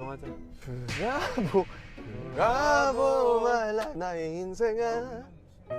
맞아. 브라보 브라보 말라 나의 인생아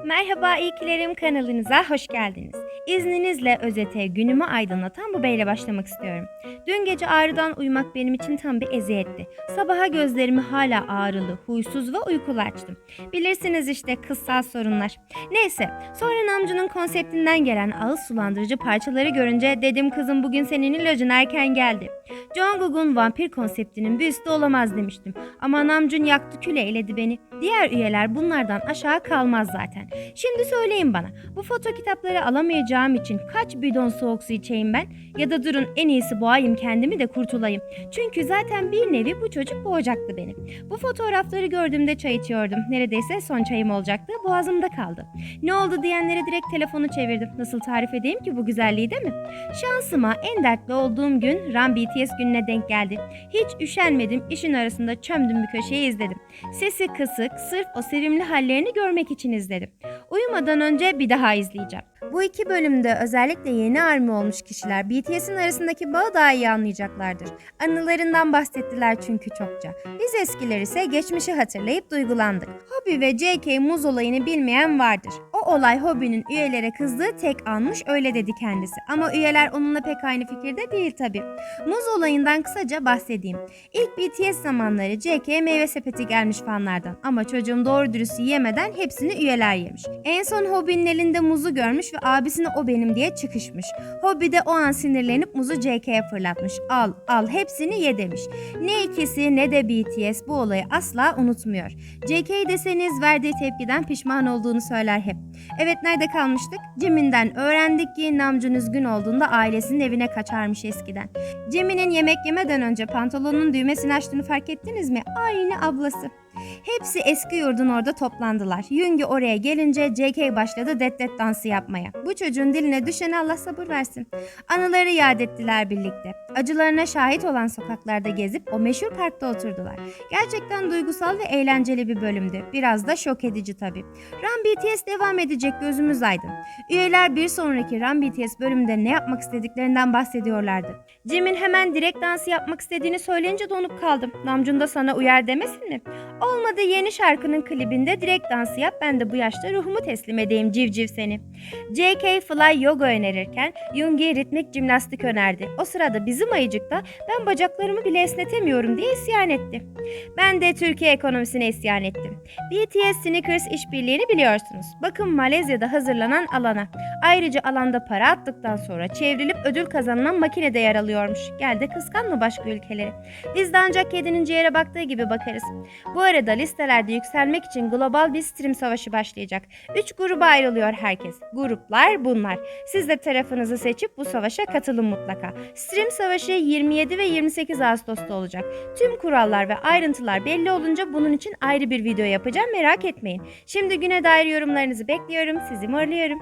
Merhaba İyikilerim kanalınıza hoş geldiniz. İzninizle özete günümü aydınlatan bu beyle başlamak istiyorum. Dün gece ağrıdan uyumak benim için tam bir eziyetti. Sabaha gözlerimi hala ağrılı, huysuz ve uykulu açtım. Bilirsiniz işte kızsal sorunlar. Neyse sonra Namcu'nun konseptinden gelen ağız sulandırıcı parçaları görünce dedim kızım bugün senin ilacın erken geldi. Jungkook'un vampir konseptinin bir üstü olamaz demiştim. Ama Namjoon yaktı küle eledi beni. Diğer üyeler bunlardan aşağı kalmaz zaten. Şimdi söyleyin bana bu foto kitapları alamayacağım için kaç bidon soğuk su içeyim ben? Ya da durun en iyisi boğayım kendimi de kurtulayım. Çünkü zaten bir nevi bu çocuk boğacaktı beni. Bu fotoğrafları gördüğümde çay içiyordum. Neredeyse son çayım olacaktı. Boğazımda kaldı. Ne oldu diyenlere direkt telefonu çevirdim. Nasıl tarif edeyim ki bu güzelliği değil mi? Şansıma en dertli olduğum gün Ram BTS gününe denk geldi. Hiç üşenmedim. işin arasında çömdüm bir köşeye izledim. Sesi kısık, sırf o sevimli hallerini görmek için izledim. Uyumadan önce bir daha izleyeceğim. Bu iki bölümde özellikle yeni army olmuş kişiler BTS'in arasındaki bağı daha iyi anlayacaklardır. Anılarından bahsettiler çünkü çokça. Biz eskiler ise geçmişi hatırlayıp duygulandık. Hobby ve JK muz olayını bilmeyen vardır. Olay Hobby'nin üyelere kızdığı tek anmış öyle dedi kendisi. Ama üyeler onunla pek aynı fikirde değil tabi. Muz olayından kısaca bahsedeyim. İlk BTS zamanları JK meyve sepeti gelmiş fanlardan ama çocuğum doğru dürüst yiyemeden hepsini üyeler yemiş. En son Hobby'nin elinde muzu görmüş ve abisine o benim diye çıkışmış. Hobby de o an sinirlenip muzu JK'ye fırlatmış. Al al hepsini ye demiş. Ne ikisi ne de BTS bu olayı asla unutmuyor. JK deseniz verdiği tepkiden pişman olduğunu söyler hep. Evet nerede kalmıştık? Jimin'den öğrendik ki Namjoon üzgün olduğunda ailesinin evine kaçarmış eskiden. Jimin'in yemek yemeden önce pantolonunun düğmesini açtığını fark ettiniz mi? Aynı ablası. Hepsi eski yurdun orada toplandılar. Yungi oraya gelince JK başladı det det dansı yapmaya. Bu çocuğun diline düşeni Allah sabır versin. Anıları yad ettiler birlikte. Acılarına şahit olan sokaklarda gezip o meşhur parkta oturdular. Gerçekten duygusal ve eğlenceli bir bölümdü. Biraz da şok edici tabii. Run BTS devam edecek gözümüz aydın. Üyeler bir sonraki Run BTS bölümünde ne yapmak istediklerinden bahsediyorlardı. Jimin hemen direkt dansı yapmak istediğini söyleyince donup kaldım. Namjoon da sana uyar demesin mi? Olmadı yeni şarkının klibinde direkt dansı yap ben de bu yaşta ruhumu teslim edeyim civciv seni. JK Fly yoga önerirken Yoongi ritmik jimnastik önerdi. O sırada bizim ayıcıkta ben bacaklarımı bile esnetemiyorum diye isyan etti. Ben de Türkiye ekonomisine isyan ettim. BTS Sneakers işbirliğini biliyorsunuz. Bakın Malezya'da hazırlanan alana. Ayrıca alanda para attıktan sonra çevrilip ödül kazanılan makine de yer alıyormuş. Gel de kıskanma başka ülkeleri. Biz de ancak kedinin ciğere baktığı gibi bakarız. Bu arada listelerde yükselmek için global bir stream savaşı başlayacak. Üç gruba ayrılıyor herkes. Gruplar bunlar. Siz de tarafınızı seçip bu savaşa katılın mutlaka. Stream savaşı 27 ve 28 Ağustos'ta olacak. Tüm kurallar ve ayrıntılar belli olunca bunun için ayrı bir video yapacağım merak etmeyin. Şimdi güne dair yorumlarınızı bekliyorum. Sizi morluyorum.